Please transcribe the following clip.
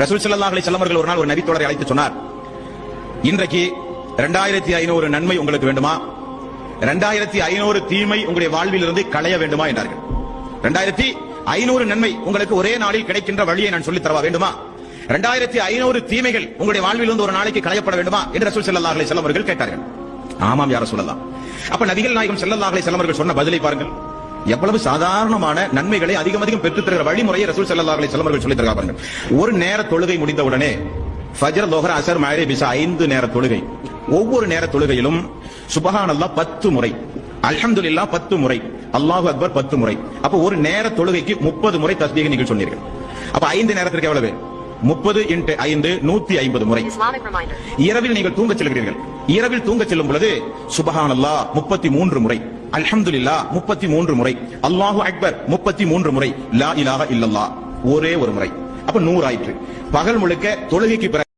ரசூல் ஸல்லல்லாஹு அலைஹி வஸல்லம் ஒரு நாள் ஒரு நபித்தோழரை அழைத்து சொன்னார். இன்றைக்கு ரெண்டாயிரத்தி ஐநூறு நன்மை உங்களுக்கு வேண்டுமா? ரெண்டாயிரத்தி ஐநூறு தீமை உங்களுடைய வாழ்வில் இருந்து களைய வேண்டுமா என்றார்கள். ரெண்டாயிரத்தி ஐநூறு நன்மை உங்களுக்கு ஒரே நாளில் கிடைக்கின்ற வழியை நான் சொல்லித் தரவா வேண்டுமா? ரெண்டாயிரத்தி ஐநூறு தீமைகள் உங்களுடைய வாழ்வில் இருந்து ஒரு நாளைக்கு களையப்பட வேண்டுமா? என்று ரசூல் ஸல்லல்லாஹு அலைஹி வஸல்லம் கேட்டார்கள். ஆமாம் யார சொல்லலாம் அப்ப நபிகள் நாயகம் ஸல்லல்லாஹு அலைஹி வஸல்லம் சொன்ன பதிலை பாருங்கள். எவ்வளவு சாதாரணமான நன்மைகளை அதிகம் அதிகம் பெற்றுத் தருகிற வழிமுறையை ரசூல் ஸல்லல்லாஹு அலைஹி வஸல்லம் அவர்கள் சொல்லித் தருகிறார் பாருங்கள். ஒரு நேர தொழுகை முடிந்த உடனே ஃபஜர் லோஹர் அசர் மஹரிப் பிசா ஐந்து நேர தொழுகை. ஒவ்வொரு நேர தொழுகையிலும் சுபஹானல்லாஹ் பத்து முறை அல்ஹம்துலில்லாஹ் பத்து முறை அல்லாஹு அக்பர் பத்து முறை. அப்ப ஒரு நேர தொழுகைக்கு முப்பது முறை தஸ்பீக நீங்கள் சொன்னீர்கள். அப்ப ஐந்து நேரத்திற்கு எவ்வளவு? முப்பது இன்ட்டு ஐந்து நூத்தி ஐம்பது முறை. இரவில் நீங்கள் தூங்கச் செல்கிறீர்கள். இரவில் தூங்கச் செல்லும் பொழுது சுபஹானல்லா முப்பத்தி மூன்று முறை. அல்ஹம்துலில்லா முப்பத்தி மூன்று முறை. அல்லாஹு அக்பர் முப்பத்தி மூன்று முறை. லா இலாக இல்லல்லா ஒரே ஒரு முறை. அப்ப நூறு ஆயிற்று பகல் முழுக்க தொழுகைக்கு பிறகு